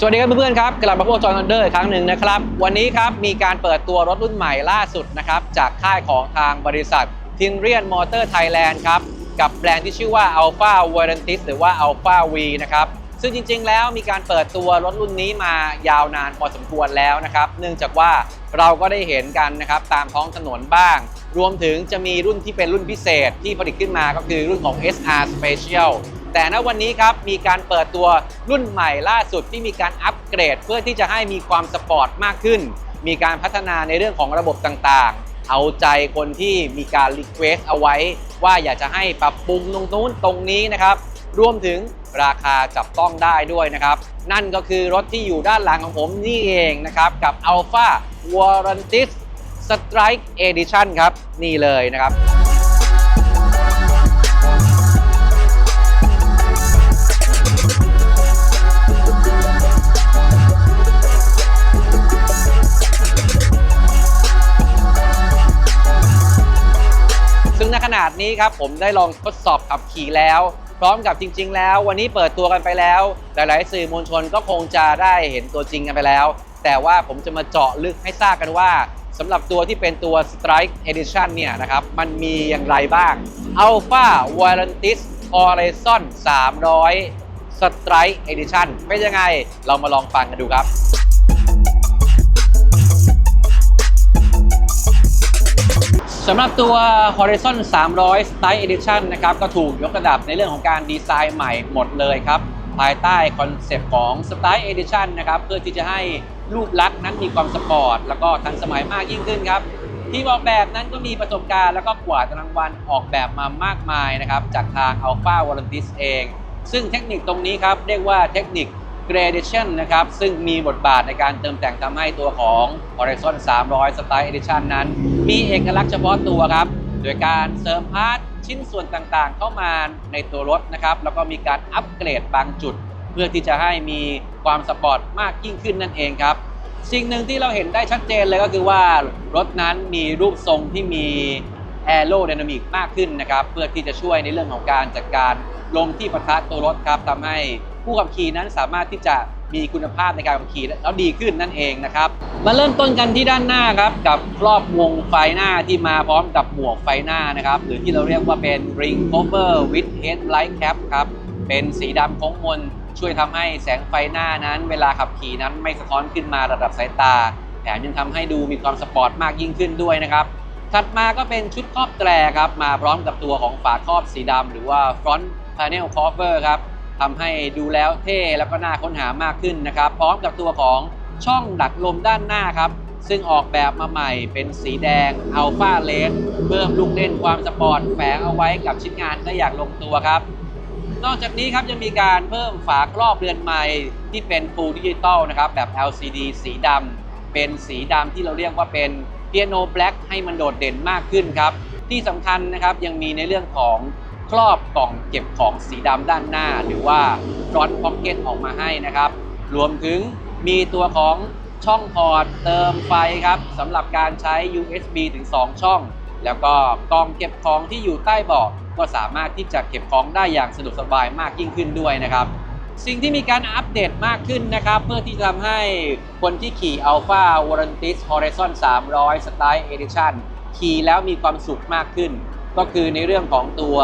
สวัสดีครับเพื่อนๆครับกลับมาพบกับจอห์นเดอร์อีกครั้งหนึ่งนะครับ วันนี้ครับมีการเปิดตัวรถรุ่นใหม่ล่าสุดนะครับ จากค่ายของทางบริษัททินเรียนมอเตอร์ไทยแลนด์ครับ กับแบรนด์ที่ชื่อว่า Alpha v a r a n t i s หรือว่า Alpha V นะครับ ซึ่งจริงๆแล้วมีการเปิดตัวรถรุ่นนี้มายาวนานพอสมควรแล้วนะครับ เนื่องจากว่าเราก็ได้เห็นกันนะครับตามท้องถนนบ้าง รวมถึงจะมีรุ่นที่เป็นรุ่นพิเศษที่ผลิตขึ้นมาก็คือรุ่นของ SR Special แต่ณวันนี้ครับมีการเปิดตัวรุ่นใหม่ล่าสุดที่มีการอัปเกรด เพื่อที่จะให้มีความสปอร์ตมากขึ้น มีการพัฒนาในเรื่องของระบบต่างๆ เอาใจคนที่มีการรีเควสเอาไว้ ว่าอยากจะให้ปรับปรุงตรงนู้นตรงนี้นะครับรวมถึงราคาจับต้องได้ด้วยนะครับ นั่นก็คือรถที่อยู่ด้านหลังของผมนี่เองนะครับกับ Alpha Warrantis Strike Edition ครับ นี่เลยนะครับ นี้ครับผมได้ลองทดสอบขับขี่แล้ว พร้อมกับจริง ๆ แล้ว วันนี้เปิดตัวกันไปแล้ว หลายๆ สื่อมวลชนก็คงจะได้เห็นตัวจริงกันไปแล้ว แต่ว่าผมจะมาเจาะลึกให้ทราบกันว่าสำหรับตัวที่เป็นตัว Strike Edition เนี่ยนะครับ มันมีอย่างไรบ้าง Alpha v a r a n t i s Horizon 300 Strike Edition เป็นยังไง เรามาลองฟังกันดูครับ สำหรับตัว Horizon 300 Style Edition นะครับก็ถูกยกระดับในเรื่องของการดีไซน์ใหม่หมดเลยครับ ภายใต้คอนเซปต์ของ Style Edition นะครับเพื่อที่จะให้รูปลักษณ์นั้นมีความสปอร์ต แล้วก็ทันสมัยมากยิ่งขึ้นครับ ทีมออกแบบนั้นก็มีประสบการณ์แล้วก็กวาดรางวัลออกแบบมามากมายนะครับจากทาง Alpha v a l a n t i s เอง ซึ่งเทคนิคตรงนี้ครับเรียกว่าเทคนิค gradation นะครับ ซึ่งมีบทบาทในการเติมแต่งทำให้ตัวของ Horizon 300 Style Edition นั้น มีเอกลักษณ์เฉพาะตัวครับ โดยการเสริมพาร์ทชิ้นส่วนต่างๆ เข้ามาในตัวรถนะครับ แล้วก็มีการอัปเกรดบางจุด เพื่อที่จะให้มีความสปอร์ตมากยิ่งขึ้นนั่นเองครับ สิ่งหนึ่งที่เราเห็นได้ชัดเจนเลยก็คือว่ารถนั้นมีรูปทรงที่มีแอโร d y นามิกมากขึ้นนะครับ เพื่อที่จะช่วยในเรื่องของการจัดการลมที่ปะทะตัวรถครับทำให้ ผู้ขับขี่นั้นสามารถที่จะมีคุณภาพในการขับขี่แล้วดีขึ้นนั่นเองนะครับ มาเริ่มต้นกันที่ด้านหน้าครับกับครอบวงไฟหน้าที่มาพร้อมกับหมวกไฟหน้านะครับหรือที่เราเรียกว่าเป็น ring cover with headlight cap ครับเป็นสีดำโค้งมนช่วยทำให้แสงไฟหน้านั้น เวลาขับขี่นั้นไม่สะท้อนขึ้นมาระดับสายตาแถมยังทำให้ดูมีความสปอร์ตมากยิ่งขึ้นด้วยนะครับถัดมาก็เป็นชุดครอบแตรครับมาพร้อมกับตัวของฝาครอบสีดำหรือว่า front panel cover ครับ ทำให้ดูแล้วเท่แล้วก็น่าค้นหามากขึ้นนะครับ พร้อมกับตัวของช่องดักลมด้านหน้าครับ ซึ่งออกแบบมาใหม่เป็นสีแดง Alpha Red เพิ่มลูกเล่นความสปอร์ตแฝงเอาไว้กับชิ้นงานได้อย่างลงตัวครับ นอกจากนี้ครับยังมีการเพิ่มฝาครอบเรือนไม้ที่เป็น Full Digital นะครับแบบ LCD สีดำเป็นสีดำที่เราเรียกว่าเป็น Piano Black ให้มันโดดเด่นมากขึ้นครับที่สำคัญนะครับยังมีในเรื่องของ ครอบกล่องเก็บของสีดำด้านหน้า หรือว่า Front Pocket ออกมาให้นะครับ รวมถึงมีตัวของช่องพอร์ตเติมไฟครับสำหรับการใช้ USB ถึง 2 ช่อง แล้วก็กล่องเก็บของที่อยู่ใต้เบาะก็สามารถที่จะเก็บของได้อย่างสะดวกสบายมากยิ่งขึ้นด้วยนะครับ สิ่งที่มีการอัปเดตมากขึ้นนะครับ เพื่อที่จะทำให้คนที่ขี่ Alpha v a r a n t i s Horizon 300 Style Edition ขี่แล้วมีความสุขมากขึ้น ก็คือในเรื่องของตัว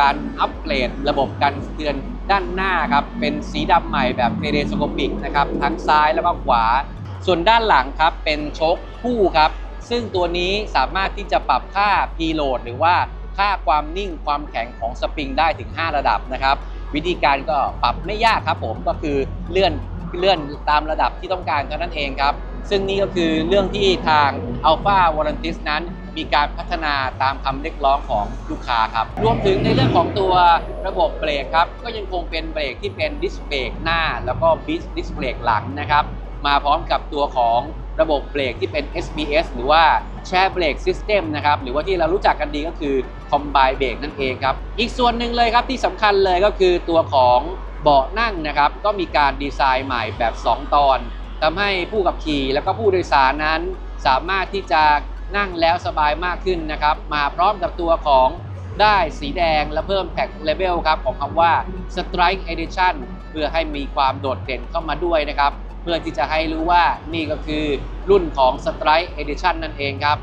การอัปเกรดระบบการเตือนด้านหน้าครับ เป็นสีดำใหม่แบบเ e เ e โ c โ p ปิกนะครับ ทั้งซ้ายแล้วก็ขวา ส่วนด้านหลังครับ เป็นโชคคู่ครับ ซึ่งตัวนี้สามารถที่จะปรับค่า P-load หรือว่าค่าความนิ่งความแข็งของสปริงได้ถึง 5 ระดับนะครับ วิธีการก็ปรับไม่ยากครับผมก็คือเลื่อนเลื่อนตามระดับที่ต้องการเท่านั้นเองครับ ซึ่งนี่ก็คือเรื่องที่ทาง Alpha v a r a n t i s นั้น มีการพัฒนาตามคำเรียกร้องของลูกค้าครับ รวมถึงในเรื่องของตัวระบบเบรกครับ ก็ยังคงเป็นเบรกที่เป็นดิสเบรกหน้า แล้วก็บิสดิสเบรกหลังนะครับ มาพร้อมกับตัวของระบบเบรกที่เป็น SBS หรือว่าแชร์เบรกซิสเต็มนะครับ หรือว่าที่เรารู้จักกันดีก็คือ Combine Brake นั่นเองครับ อีกส่วนหนึ่งเลยครับที่สำคัญเลยก็คือตัวของเบาะนั่งนะครับ ก็มีการดีไซน์ใหม่แบบ 2 ตอนทำให้ผู้ขับขี่แล้วก็ผู้โดยสารนั้น สามารถที่จะ นั่งแล้วสบายมากขึ้นนะครับ มาพร้อมกับตัวของได้สีแดงและเพิ่มแท็กเลเบลครับของคำว่า Strike Edition เพื่อให้มีความโดดเด่นเข้ามาด้วยนะครับ เพื่อที่จะให้รู้ว่านี่ก็คือรุ่นของ Strike Edition นั่นเองครับ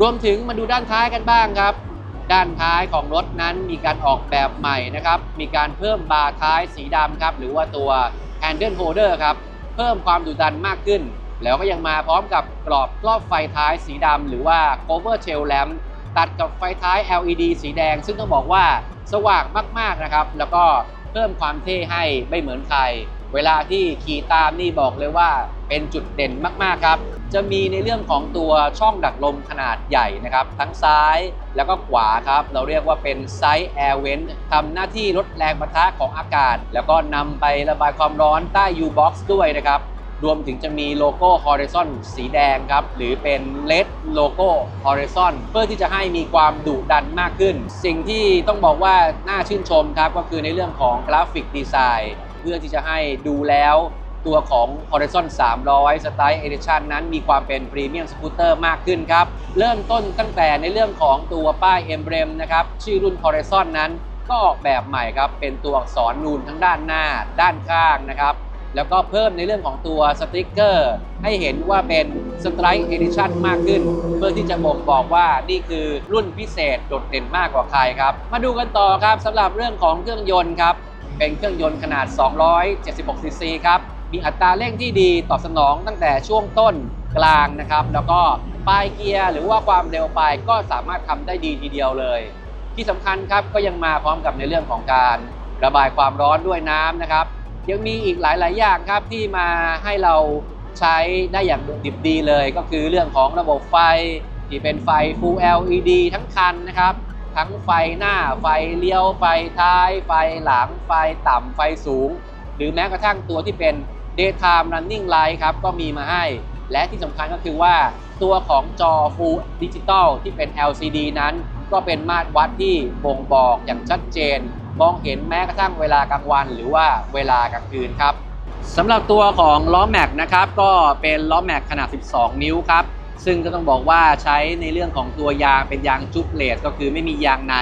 รวมถึงมาดูด้านท้ายกันบ้างครับ ด้านท้ายของรถนั้นมีการออกแบบใหม่นะครับ มีการเพิ่มบาร์ท้ายสีดำครับ หรือว่าตัว Handle Holder ครับ เพิ่มความดุดันมากขึ้น แล้วก็ยังมาพร้อมกับกรอบครอบไฟท้ายสีดำหรือว่า Cover Tail Lamp ตัดกับไฟท้าย LED สีแดง ซึ่งต้องบอกว่าสว่างมากๆนะครับ แล้วก็เพิ่มความเท่ให้ไม่เหมือนใคร เวลาที่ขี่ตามนี่บอกเลยว่าเป็นจุดเด่นมากๆครับ จะมีในเรื่องของตัวช่องดักลมขนาดใหญ่นะครับ ทั้งซ้ายแล้วก็ขวาครับ เราเรียกว่าเป็นไซส์แอร์เวนทำหน้าที่ลดแรงปะทะของอากาศ แล้วก็นำไประบายความร้อนใต้ U-Box ด้วยนะครับ รวมถึงจะมีโลโก้ Horizon สีแดงครับ หรือเป็น LED โลโก้ Horizon เพื่อที่จะให้มีความดุดันมากขึ้น สิ่งที่ต้องบอกว่าน่าชื่นชมครับ ก็คือในเรื่องของกราฟิกดีไซน์เพื่อที่จะให้ดูแล้วตัวของ Horizon 300 Style Edition นั้นมีความเป็นพรีเมียมสกูตเตอร์มากขึ้นครับ เริ่มต้นตั้งแต่ในเรื่องของตัวป้าย Emblem นะครับ ชื่อรุ่น Horizon นั้นก็ออกแบบใหม่ครับ เป็นตัวอักษรนูนทั้งด้านหน้าด้านข้างนะครับ แล้วก็เพิ่มในเรื่องของตัวสติกเกอร์ ให้เห็นว่าเป็น Strike Edition มากขึ้น เพื่อที่จะบ่งบอกว่านี่คือรุ่นพิเศษโดดเด่นมากกว่าใครครับ มาดูกันต่อครับสำหรับเรื่องของเครื่องยนต์ครับ เป็นเครื่องยนต์ขนาด 276ซีซีครับ มีอัตราเร่งที่ดีตอบสนองตั้งแต่ช่วงต้นกลางนะครับ แล้วก็ปลายเกียร์หรือว่าความเร็วปลายก็สามารถทำได้ดีทีเดียวเลย ที่สำคัญครับก็ยังมาพร้อมกับในเรื่องของการระบายความร้อนด้วยน้ำนะครับ ยังมีอีกหลาย ๆ อย่างครับที่มาให้เราใช้ได้อย่างดิบดีเลย ก็คือเรื่องของระบบไฟที่เป็นไฟ Full LED ทั้งคันนะครับ ทั้งไฟหน้าไฟเลี้ยวไฟท้าย ไฟหลังไฟต่ำไฟสูง หรือแม้กระทั่งตัวที่เป็น daytime running light ครับก็มีมาให้ และที่สำคัญก็คือว่าตัวของจอ Full Digital ที่เป็น LCD นั้น ก็เป็นมาตรวัดที่บ่งบอกอย่างชัดเจน มองเห็นแม้กระทั่งเวลากลางวัน หรือว่าเวลากลางคืนครับสำหรับตัวของล้อแม็กนะครับก็เป็นล้อแม็กขนาด 12 นิ้วครับซึ่งก็ต้องบอกว่าใช้ในเรื่องของตัวยางเป็นยางจุบเลสก็คือไม่มียางใน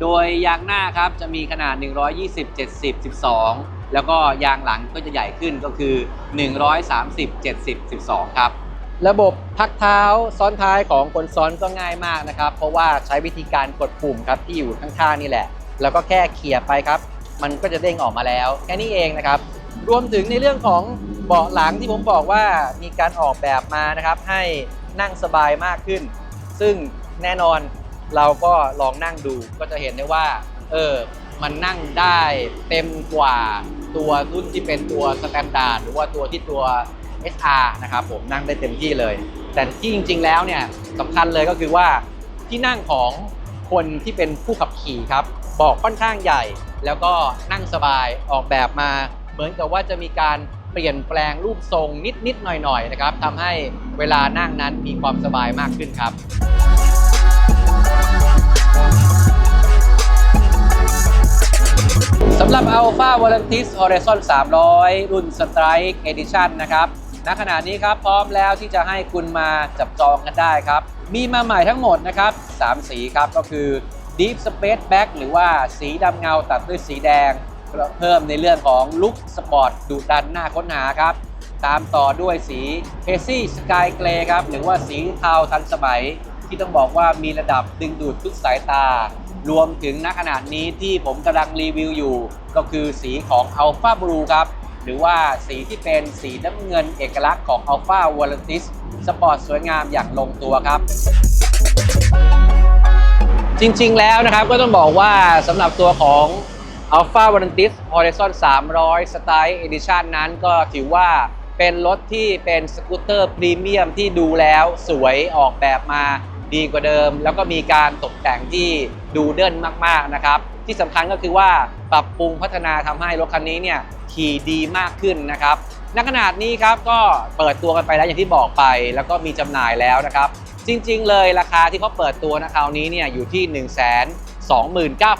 โดยยางหน้าครับจะมีขนาด 120 70 12 แล้วก็ยางหลังก็จะใหญ่ขึ้นก็คือ 130 70 12 ครับ ระบบพักเท้าซ้อนท้ายของคนซ้อนก็ง่ายมากนะครับ เพราะว่าใช้วิธีการกดปุ่มครับที่อยู่ข้างๆนี่แหละ แล้วก็แค่เขี่ยไปครับ มันก็จะเด้งออกมาแล้ว แค่นี้เองนะครับ รวมถึงในเรื่องของเบาะหลังที่ผมบอกว่ามีการออกแบบมานะครับ ให้นั่งสบายมากขึ้น ซึ่งแน่นอนเราก็ลองนั่งดูก็จะเห็นได้ว่า เออ มันนั่งได้เต็มกว่าตัวรุ่นที่เป็นตัวสแตนดาร์ดหรือว่าตัวที่ตัว SR นะครับผมนั่งได้เต็มที่เลย แต่ที่จริง ๆ แล้วเนี่ยสำคัญเลยก็คือว่าที่นั่งของคนที่เป็นผู้ขับขี่ครับ เบอกค่อนข้างใหญ่ แล้วก็นั่งสบายออกแบบมา เหมือนกับว่าจะมีการเปลี่ยนแปลงรูปทรงนิดๆหน่อยๆนะครับทำให้เวลานั่งนั้นมีความสบายมากขึ้นครับสำหรับ Alpha v o l a n t i s Horizon 300 รุ่น Strike Edition นะครับณขณะนี้ครับพร้อมแล้วที่จะให้คุณมาจับจองกันได้ครับ มีมาใหม่ทั้งหมดนะครับ 3 สีครับก็คือ Deep Space Black หรือว่าสีดำเงาตัดด้วยสีแดง เพิ่มในเรื่องของลุคสปอร์ตดุดันหน้าค้นหาครับ ตามต่อด้วยสี Hazy Sky Grey ครับ หรือว่าสีเทาทันสมัย ที่ต้องบอกว่ามีระดับดึงดูดทุกสายตา รวมถึงณขนาดนี้ที่ผมกำลังรีวิวอยู่ ก็คือสีของ Alpha Blue ครับหรือว่าสีที่เป็นสีน้ำเงินเอกลักษณ์ของ Alpha v o l a n t i s สปอร์ตสวยงามอย่างลงตัวครับ จริงๆแล้วนะครับก็ต้องบอกว่าสำหรับตัวของ Alpha v o l a n t i s Horizon 300 Style Edition นั้นก็ถือว่าเป็นรถที่เป็นสกูตเตอร์พรีเมียมที่ดูแล้วสวยออกแบบมาดีกว่าเดิม แล้วก็มีการตกแต่งที่ดูเดินมากๆนะครับ ที่สำคัญก็คือว่าปรับปรุงพัฒนาทำให้รถคันนี้เนี่ยขี่ดีมากขึ้นนะครับณขนาดนี้ครับก็เปิดตัวกันไปแล้วอย่างที่บอกไป แล้วก็มีจำหน่ายแล้วนะครับ จริง ๆ เลยราคาที่เขาเปิดตัวนะคราวนี้เนี่ยอยู่ที่ 1 2 9 9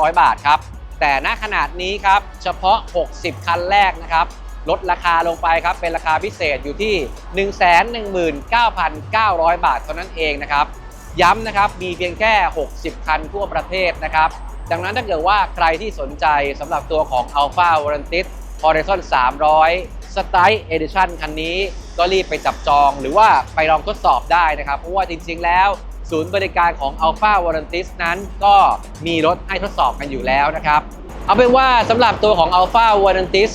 0 0 บาทครับ แต่ณขนาดนี้ครับเฉพาะ 60 คันแรกนะครับลดราคาลงไปครับ เป็นราคาพิเศษอยู่ที่ 119,900 บาทเท่านั้นเองนะครับ ย้ำนะครับ มีเพียงแค่ 60 คันทั่วประเทศนะครับ ดังนั้นถ้าเกิดว่าใครที่สนใจสำหรับตัวของ Alpha v a r a n t i s Horizon 300 Style Edition คันนี้ ก็รีบไปจับจองหรือว่าไปลองทดสอบได้นะครับ เพราะว่าจริงๆแล้ว ศูนย์บริการของ Alpha v a r a n t i s นั้นก็มีรถให้ทดสอบกันอยู่แล้วนะครับ เอาเป็นว่าสำหรับตัวของ Alpha v a r a n t i s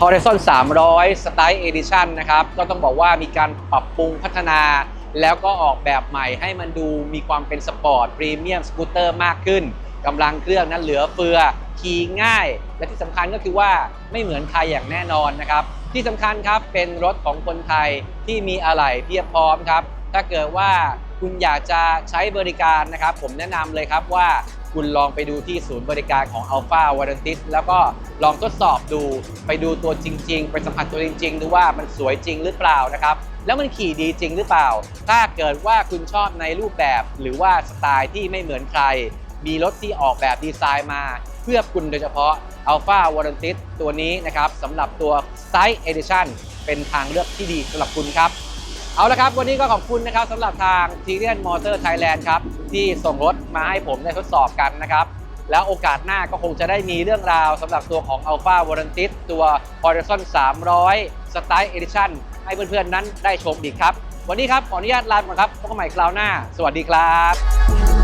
Horizon 300 Style Edition นะครับ ก็ต้องบอกว่ามีการปรับปรุงพัฒนา แล้วก็ออกแบบใหม่ให้มันดูมีความเป็นสปอร์ตพรีเมียมสกูตเตอร์มากขึ้นกำลังเครื่องนั้นเหลือเฟือ ขี่ง่าย และที่สำคัญก็คือว่าไม่เหมือนใครอย่างแน่นอนนะครับ ที่สำคัญครับเป็นรถของคนไทยที่มีอะไหล่เพียบพร้อมครับ ถ้าเกิดว่าคุณอยากจะใช้บริการนะครับ ผมแนะนำเลยครับว่าคุณลองไปดูที่ศูนย์บริการของ Alpha v a r a n t i s แล้วก็ลองทดสอบดูไปดูตัวจริง ๆ ไปสัมผัสตัวจริงๆดูว่ามันสวยจริงหรือเปล่านะครับแล้วมันขี่ดีจริงหรือเปล่า ถ้าเกิดว่าคุณชอบในรูปแบบหรือว่าสไตล์ที่ไม่เหมือนใคร มีรถที่ออกแบบดีไซน์มา เพื่อคุณโดยเฉพาะ Alpha v a r a n t i s ตัวนี้นะครับสำหรับตัว Style Edition เป็นทางเลือกที่ดีสำหรับคุณครับ เอาละครับ วันนี้ก็ขอบคุณนะครับสำหรับทาง t ีเรียนมอเตอร์ไทยแลนด์ครับ ที่ส่งรถมาให้ผมได้ทดสอบกันนะครับ แล้วโอกาสหน้าก็คงจะได้มีเรื่องราวสำหรับตัวของ Alpha v a r a n t i s ตัว Horizon 300 Style Edition ให้เพื่อนๆนั้นได้ชมอีกครับ วันนี้ครับขออนุญาตลาไปก่อนครับพบกันใหม่คราวหน้า สวัสดีครับ